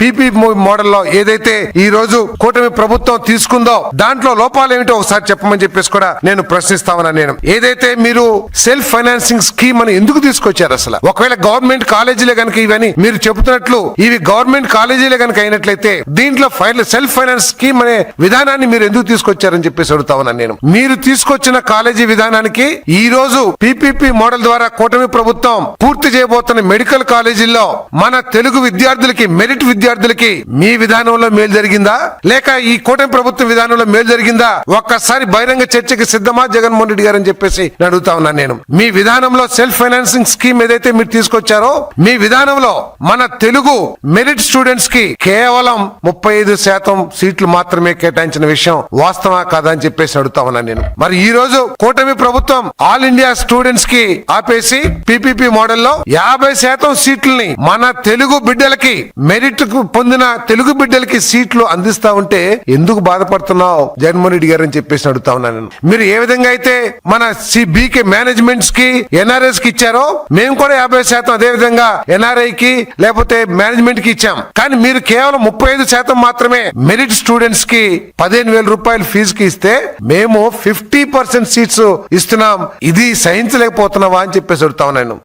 PP మోడల్లో ఏదైతే ఈ రోజు కూటమి ప్రభుత్వం తీసుకుందో దాంట్లో లోపాలు ఏమిటో ఒకసారి చెప్పమని చెప్పేసి కూడా నేను ప్రశ్నిస్తామని నేను. ఏదైతే మీరు సెల్ఫ్ ఫైనాన్సింగ్ స్కీమ్ అని ఎందుకు తీసుకొచ్చారు అసలు? ఒకవేళ గవర్నమెంట్ కాలేజీలే కనుక ఇవని మీరు చెబుతున్నట్లు ఇవి గవర్నమెంట్ కాలేజీలే కనుక అయినట్లయితే దీంట్లో సెల్ఫ్ ఫైనాన్స్ స్కీమ్ అనే విధానాన్ని మీరు ఎందుకు తీసుకొచ్చారని చెప్పేసి అడుగుతామని నేను. మీరు తీసుకొచ్చిన కాలేజీ విధానానికి ఈ రోజు పీపీపీ మోడల్ ద్వారా కూటమి ప్రభుత్వం పూర్తి చేయబోతున్న మెడికల్ కాలేజీల్లో మన తెలుగు విద్యార్థులకి మెరిట్ విద్య విద్యార్థులకి మీ విధానంలో మేలు జరిగిందా? లేక ఈ కూటమి ప్రభుత్వ విధానంలో మేలు జరిగిందా? ఒక్కసారి బహిరంగ చర్చకి సిద్ధమా? జగన్మోహన్ రెడ్డి గారు అని చెప్పేసి అడుగుతా ఉన్నాను నేను. మీ విధానంలో సెల్ఫ్ ఫైనాన్సింగ్ స్కీమ్ ఏదైతే మీరు తీసుకొచ్చారో మీ విధానంలో మన తెలుగు మెరిట్ స్టూడెంట్స్కి కేవలం ముప్పై ఐదు శాతం సీట్లు మాత్రమే కేటాయించిన విషయం వాస్తవా కాదా అని చెప్పేసి అడుగుతా ఉన్నాను నేను. మరి ఈ రోజు కూటమి ప్రభుత్వం ఆల్ ఇండియా స్టూడెంట్స్కి ఆపేసి పీపీపీ మోడల్లో యాభై శాతం సీట్లని మన తెలుగు బిడ్డలకి మెరిట్కు పొందిన తెలుగు బిడ్డలకి సీట్లు అందిస్తా ఉంటే ఎందుకు బాధపడుతున్నావు? జగన్మోహన్ రెడ్డి గారు అని చెప్పేసి అడుగుతా ఉన్నాను మీరు ఏ విధంగా అయితే మన బీకే మేనేజ్మెంట్స్కి ఎన్ఆర్ఎస్కి ఇచ్చారో మేము కూడా యాభై శాతం అదే విధంగా ఎన్ఆర్ఐ కి లేకపోతే మేనేజ్మెంట్కి ఇచ్చాం. కానీ మీరు కేవలం ముప్పై ఐదు శాతం మాత్రమే మెరిట్ స్టూడెంట్స్కి పదిహేను వేల రూపాయలు ఫీజు కి ఇస్తే మేము ఫిఫ్టీ పర్సెంట్ సీట్స్ ఇస్తున్నాం. ఇది సహించలేకపోతున్నావా అని చెప్పేసి అడుగుతా ఉన్నాను